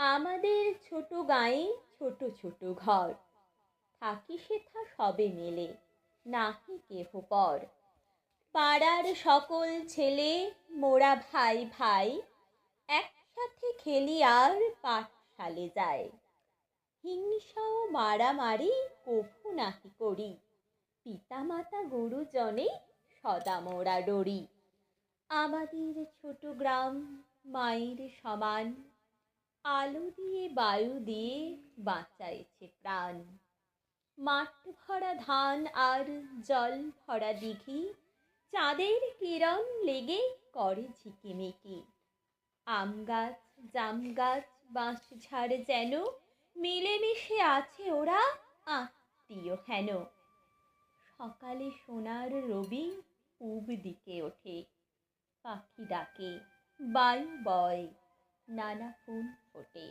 আমাদের ছোট গাঁয়ে ছোট ছোট ঘর। থাকি সেথা সবে মেলে, নাহি কেহ পর। পাড়ার সকল ছেলে, মোরা ভাই ভাই, একসাথে খেলি আর পাঠশালে যায় হিংসা ও মারামারি কভু নাহি করি। পিতামাতা গুরুজনে সদা মোরা ডরি। আমাদের ছোট গ্রাম মায়ের সমান আলো দিয়ে বায়ু দিয়ে বাঁচাইছে প্রাণ। মাঠ ভরা ধান আর জল ভরা দিঘি, চাঁদের কিরণ লেগে করে ঝিকিমিকি আম গাছ, জাম গাছ, বাঁশ ঝাড় যেন মিলেমিশে আছে ওরা আত্মীয় হেন। সকালে সোনার রবি পূব দিকে ওঠে, পাখি ডাকে, বায়ু বয়। নানা ফুল ফোটে।